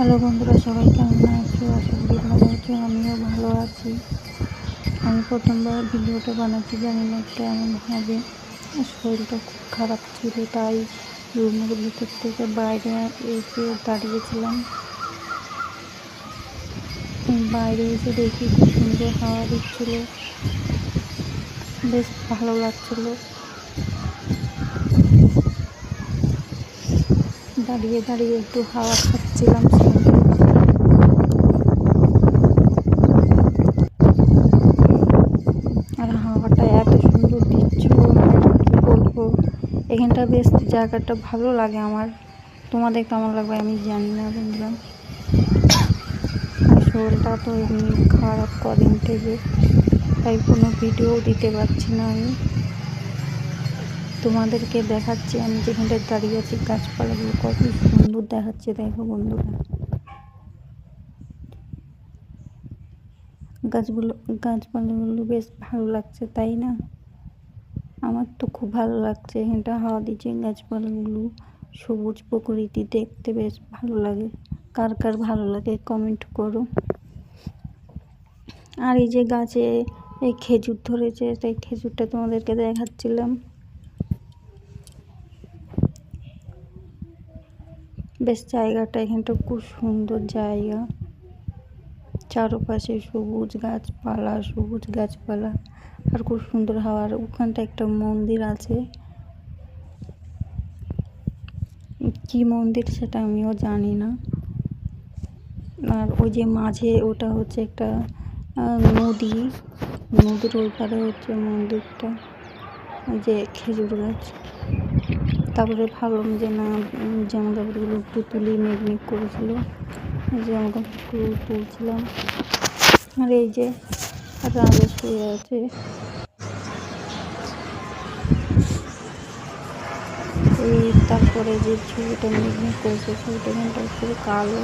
Hello বন্ধুরা, সবাই কেমন আছো? আশা করি ভালো আছো, আমিও ভালো আছি। আমি প্রথমবার ভিডিওটা বানাতে জানি না কেমন হবে। শরীরটা খুব খারাপ ছিল, তাই রুমের ভিতর থেকে বাইরে এসে দাঁড়িয়েছিলাম। বাইরে এসে দেখি খুব সুন্দর হাওয়া দিচ্ছিল, বেশ ভালো লাগছিল। দাঁড়িয়ে দাঁড়িয়ে একটু হাওয়া খাচ্ছিলাম আর হাওয়াটা এত সুন্দর দিচ্ছিল মানে কী বলব? এখানটা বেশ জায়গাটা ভালো লাগে আমার। তোমাদের কেমন লাগবে আমি জানি না বন্ধুরা। আর শরীরটা তো এমনি খারাপ কদিন থেকে, তাই কোনো ভিডিও দিতে পারছি না আমি। তোমাদেরকে দেখাচ্ছি, আমি যেখানটায় দাঁড়িয়ে আছি, গাছপালাগুলো কত সুন্দর দেখাচ্ছে, দেখো বন্ধুরা। গাছগুলো, গাছপালাগুলো বেশ ভালো লাগছে, তাই না? আমার তো খুব ভালো লাগছে, এখানটা হাওয়া দিচ্ছে, গাছপালাগুলো সবুজ প্রকৃতি, দেখতে বেশ ভালো লাগে। কার কার ভালো লাগে কমেন্ট করো। আর এই যে গাছে, এই খেজুর ধরেছে, সেই খেজুরটা তোমাদেরকে দেখাচ্ছিলাম। বেশ জায়গাটা, এখানটা খুব সুন্দর জায়গা। চারপাশে সবুজ গাছপালা সবুজ গাছপালা, আর খুব সুন্দর হাওয়ার ওখানটা একটা মন্দির আছে। কি মন্দির সেটা আমিও জানি না। আর ওই যে মাঝে ওটা হচ্ছে একটা নদী। নদীর ওই পারে হচ্ছে মন্দিরটা। যে খেজুর গাছ। তারপরে যে না জামা কাপড়গুলো একটু তুলি মেঘমেঘ করেছিল। জামা কাপড়গুলো তুলছিলাম। আর এই যে রাজা শুয়ে আছে। এই তারপরে যে ছবিটা মেঘমেঘ করেছে, ছবিটা কিন্তু কালো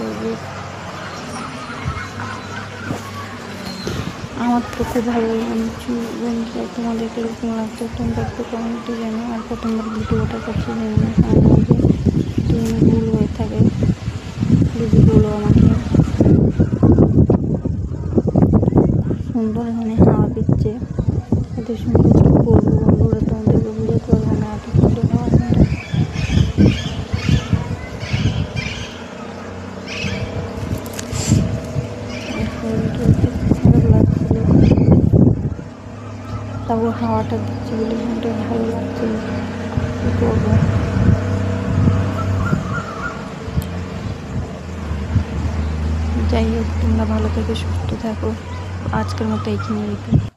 আমার তো খুব ভালো লাগে। তোমাদের কীরকম লাগছে তোমরা একটু কমেন্টে জানো। আর প্রথমবার ভিডিওটা করছি, জানি না কারণ ভুল হয়ে থাকে। যদি বলো আমাকে। সুন্দর এখানে হাওয়া দিচ্ছে। এত সুন্দর বলব বন্ধুরা তোমাদেরকে বুঝাতে পারব না এত সুন্দর হাওয়া তারপর হাওয়াটা দিচ্ছে বলে মনটা ভালো লাগছে কী করব যাই হোক তোমরা ভালো থেকে সুস্থ থাকো আজকের মতো এইখানে রেখে